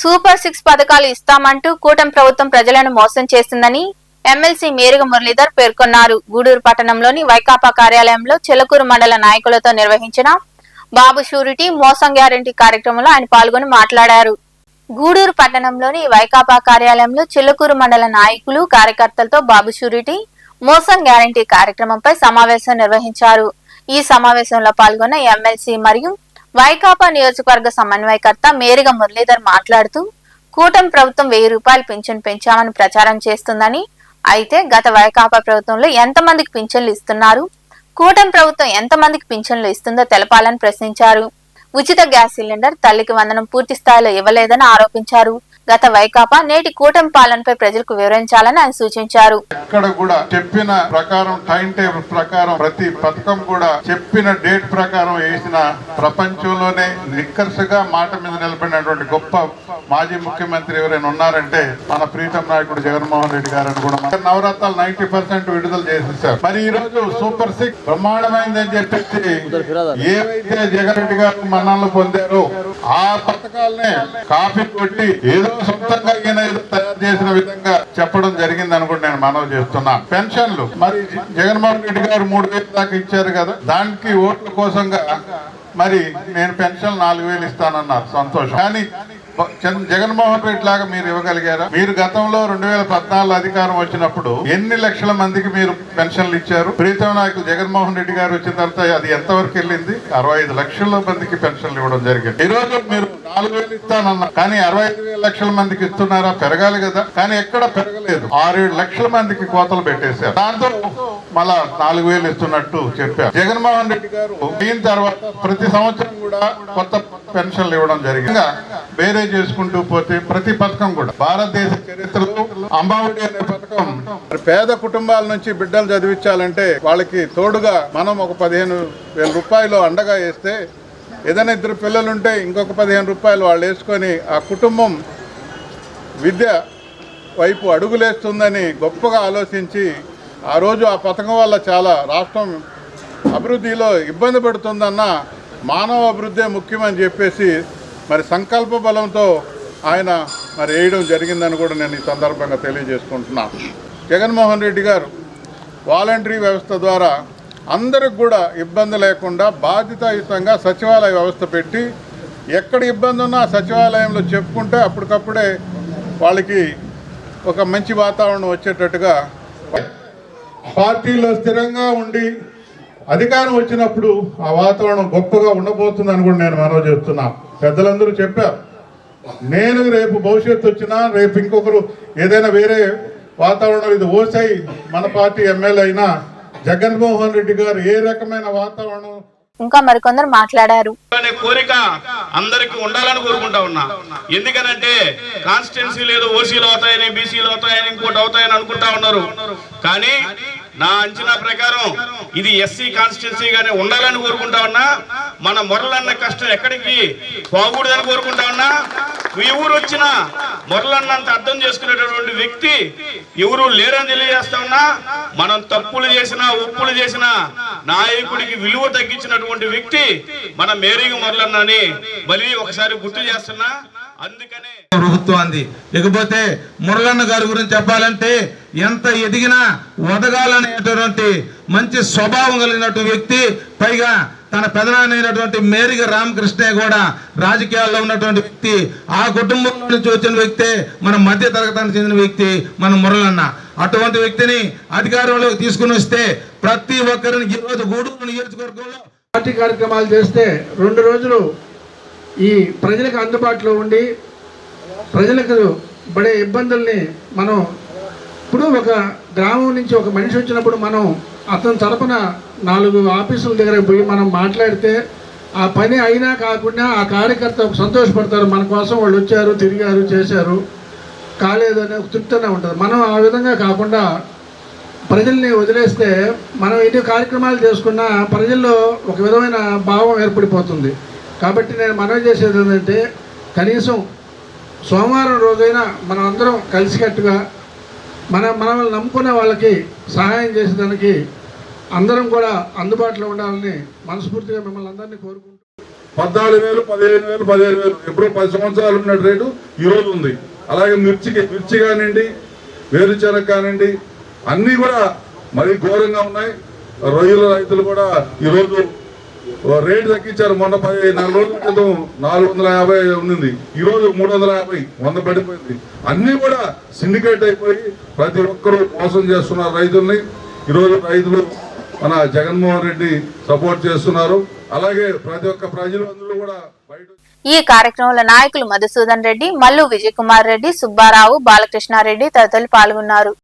Super six పథకాలు ఇస్తామంటూ కూటమి ప్రభుత్వం ప్రజలను మోసం చేస్తుందని ఎమ్మెల్సీ మేరుగ మురళీధర్ పేర్కొన్నారు. గూడూరు పట్టణంలోని వైకాపా కార్యాలయంలో చెలకూరు మండల నాయకులతో నిర్వహించిన బాబు షూరిటీ మోసం గ్యారంటీ కార్యక్రమంలో ఆయన పాల్గొని మాట్లాడారు. గూడూరు పట్టణంలోని వైకాపా కార్యాలయంలో చిల్లకూరు మండల నాయకులు కార్యకర్తలతో బాబు షూరిటీ మోసం గ్యారంటీ కార్యక్రమంపై సమావేశం నిర్వహించారు. ఈ సమావేశంలో పాల్గొన్న ఎమ్మెల్సీ మరియు వైకాపా నియోజకవర్గ సమన్వయకర్త మేరిగ మురళీధర్ మాట్లాడుతూ కూటమి ప్రభుత్వం వెయ్యి రూపాయలు పింఛన్ పెంచామని ప్రచారం చేస్తుందని అయితే గత వైకాపా ప్రభుత్వంలో ఎంతమందికి పింఛన్లు ఇస్తున్నారు? కూటమి ప్రభుత్వం ఎంతమందికి పింఛన్లు ఇస్తుందో తెలపాలని ప్రశ్నించారు. ఉచిత గ్యాస్ సిలిండర్ తల్లికి వందనం పూర్తి స్థాయిలో ఇవ్వలేదని ఆరోపించారు. గత వైకాపా నేటి కూటమి పాలనపై ప్రజలకు వివరించాలని ఆయన సూచించారు. ఎక్కడ కూడా చెప్పిన ప్రకారం టైం టేబుల్ ప్రకారం ప్రతి పథకం కూడా చెప్పిన డేట్ ప్రకారం వేసిన ప్రపంచంలోనే నిక్కర్సుగా మాట మీద నిలబడినటువంటి గొప్ప మాజీ ముఖ్యమంత్రి ఎవరైనా ఉన్నారంటే మన ప్రీతం నాయకుడు జగన్మోహన్ రెడ్డి గారు అని కూడా నవరత్నాలు నైన్టీ పర్సెంట్ విడుదల చేసేసారు మరి ఈ రోజు సూపర్ సిక్స్ బ్రహ్మాండమైందని చెప్పేసి ఏవైతే జగన్ రెడ్డి గారు మన్నాళ్ళు పొందారో ఆ పథకాలనే కాపీ కొట్టి ఏదో సొంతంగా ఈయన ఏదో తయారు చేసిన విధంగా చెప్పడం జరిగింది అనుకుంటే నేను మనవి చేస్తున్నాను పెన్షన్లు. మరి జగన్మోహన్ రెడ్డి గారు మూడు వేలు దాకా ఇచ్చారు కదా దానికి ఓట్ల కోసంగా మరి నేను పెన్షన్ నాలుగు వేలు ఇస్తానన్నారు. సంతోషం. కానీ జగన్మోహన్ రెడ్డి లాగా మీరు ఇవ్వగలిగారా? మీరు గతంలో రెండు వేల పద్నాలుగు అధికారం వచ్చినప్పుడు ఎన్ని లక్షల మందికి మీరు పెన్షన్లు ఇచ్చారు? ప్రీతం నాయకులు జగన్మోహన్ రెడ్డి గారు వచ్చిన తర్వాత అది ఎంతవరకు వెళ్ళింది? అరవై ఐదు లక్షల మందికి పెన్షన్లు ఇవ్వడం జరిగింది. ఈ రోజు మీరు నాలుగు వేలు ఇస్తానన్నారు కానీ అరవై ఐదు వేల లక్షల మందికి ఇస్తున్నారా? పెరగాలి కదా. కానీ ఎక్కడ పెరగలేదు. ఆరేడు లక్షల మందికి కోతలు పెట్టేశారు. దాంతో మళ్ళా నాలుగు వేలు ఇస్తున్నట్టు చెప్పారు. జగన్మోహన్ రెడ్డి గారు దీని తర్వాత ప్రతి సంవత్సరం కూడా కొత్త పెన్షన్లు ఇవ్వడం జరిగింది. వేరే చేసుకుంటూ పోతే ప్రతి పథకం కూడా. భారతదేశ చరిత్రలో అంబావుడి అనే పథకం మరి పేద కుటుంబాల నుంచి బిడ్డలు చదివించాలంటే వాళ్ళకి తోడుగా మనం ఒక పదిహేను వేల రూపాయలు అండగా వేస్తే ఏదైనా ఇద్దరు పిల్లలుంటే ఇంకొక పదిహేను రూపాయలు వాళ్ళు వేసుకొని ఆ కుటుంబం విద్య వైపు అడుగులేస్తుందని గొప్పగా ఆలోచించి ఆ రోజు ఆ పథకం వల్ల చాలా రాష్ట్రం అభివృద్ధిలో ఇబ్బంది పెడుతుందన్న మానవ అభివృద్ధే ముఖ్యమని చెప్పేసి మరి సంకల్ప బలంతో ఆయన మరి వేయడం జరిగిందని కూడా నేను ఈ సందర్భంగా తెలియజేసుకుంటున్నాను జగన్మోహన్ రెడ్డి గారు వాలంటరీ వ్యవస్థ ద్వారా అందరికి కూడా ఇబ్బంది లేకుండా బాధ్యతాయుతంగా సచివాలయ వ్యవస్థ పెట్టి ఎక్కడ ఇబ్బంది ఉన్నా సచివాలయంలో చెప్పుకుంటే అప్పటికప్పుడే వాళ్ళకి ఒక మంచి వాతావరణం వచ్చేటట్టుగా పార్టీలో స్థిరంగా ఉండి అధికారం వచ్చినప్పుడు ఆ వాతావరణం గొప్పగా ఉండబోతుందని కూడా నేను మనవి చేస్తున్నా పెద్దలందరూ చెప్పారు. నేను రేపు భవిష్యత్తు వచ్చినా రేపు ఇంకొకరు ఏదైనా వేరే వాతావరణం ఇది ఓసై మన పార్టీ ఎమ్మెల్యే అయినా జగన్మోహన్ రెడ్డి గారు ఏ రకమైన వాతావరణం ఇంకా మరికొందరు మాట్లాడారు. అనే కోరిక అందరికి ఉండాలని కోరుకుంటా ఉన్నా. ఎందుకనంటే కాన్స్టిట్యున్సీ లేదు ఓసీలు అవుతాయని బీసీలు అవుతాయని ఇంకోటి అవుతాయని అనుకుంటా ఉన్నారు. కానీ నా అంచనా ప్రకారం ఇది ఎస్సీ కాన్స్టిట్యున్సీగానే ఉండాలని కోరుకుంటా ఉన్నా. మన మొరలన్న కష్టం ఎక్కడికి పోకూడదని కోరుకుంటా ఉన్నా. ఈ ఊరు వచ్చిన మొరలన్నంత అర్థం చేసుకునేటటువంటి వ్యక్తి ఎవరు లేరని తెలియజేస్తా ఉన్నా మనం తప్పులు చేసినా ఉప్పులు చేసినా నాయకుడికి విలువ తగ్గించినటువంటి వ్యక్తి మన మేరీగా మొరలన్నని మళ్ళీ ఒకసారి గుర్తు చేస్తున్నా. అందుకనే ప్రభుత్వాన్ని ఇకపోతే మురళన్న గారి గురించి చెప్పాలంటే ఎంత ఎదిగినా వదగాలనేటువంటి మంచి స్వభావం కలిగినటువంటి వ్యక్తి పైగా తన పెదనాన్నైనటువంటి మేరిగ రామకృష్ణ కూడా రాజకీయాల్లో ఉన్నటువంటి వ్యక్తి ఆ కుటుంబంలో నుంచి వచ్చిన వ్యక్తే మన మధ్య తరగతానికి చెందిన వ్యక్తి మన మురళన్న. అటువంటి వ్యక్తిని అధికారంలోకి తీసుకుని వస్తే ప్రతి ఒక్కరిని ఈరోజు గూడూరు నియోజకవర్గంలో పార్టీ కార్యక్రమాలు చేస్తే రెండు రోజులు ఈ ప్రజలకు అందుబాటులో ఉండి ప్రజలకు పడే ఇబ్బందుల్ని మనం ఇప్పుడు ఒక గ్రామం నుంచి ఒక మనిషి వచ్చినప్పుడు మనం అతని తరపున నాలుగు ఆఫీసుల దగ్గర పోయి మనం మాట్లాడితే ఆ పని అయినా కాకుండా ఆ కార్యకర్త సంతోషపడతారు. మన కోసం వాళ్ళు వచ్చారు తిరిగారు చేశారు. కాలేదు అనే ఒక తృప్తినే ఉంటుంది. మనం ఆ విధంగా కాకుండా ప్రజల్ని వదిలేస్తే మనం ఎన్ని కార్యక్రమాలు చేసుకున్నా ప్రజల్లో ఒక విధమైన భావం ఏర్పడిపోతుంది. కాబట్టి నేను మనవి చేసేది ఏంటంటే కనీసం సోమవారం రోజైనా మనం అందరం కలిసికట్టుగా మన మనల్ని నమ్ముకునే వాళ్ళకి సహాయం చేసేదానికి అందరం కూడా అందుబాటులో ఉండాలని మనస్ఫూర్తిగా మిమ్మల్ని అందరినీ కోరుకుంటున్నాం పద్నాలుగు వేలు పదిహేను వేలు పదిహేను వేలు. ఎప్పుడో పది సంవత్సరాలు ఉన్న రేటు ఈరోజు ఉంది. అలాగే మిర్చికి మిర్చి కానివ్వండి వేరుశెనగ కానివ్వండి అన్నీ కూడా మరీ ఘోరంగా ఉన్నాయి. రొయ్యల రైతులు కూడా ఈరోజు రేటు తగ్గించారు మొన్న పది నాలుగు రోజుల క్రితం నాలుగు వందల యాభై ఉంది ఈ రోజు మూడు వందల యాభై వంద పడిపోయింది. అన్ని కూడా సిండికేట్ అయిపోయి ప్రతి ఒక్కరూ మోసం చేస్తున్నారు రైతుల్ని ఈరోజు రైతులు మన జగన్మోహన్ రెడ్డి సపోర్ట్ చేస్తున్నారు. అలాగే ప్రతి ఒక్క ప్రజలు అందరూ కూడా బయట ఈ కార్యక్రమంలో నాయకులు మధుసూదన్ రెడ్డి మల్లు విజయకుమార్ రెడ్డి సుబ్బారావు బాలకృష్ణారెడ్డి తదితరులు పాల్గొన్నారు.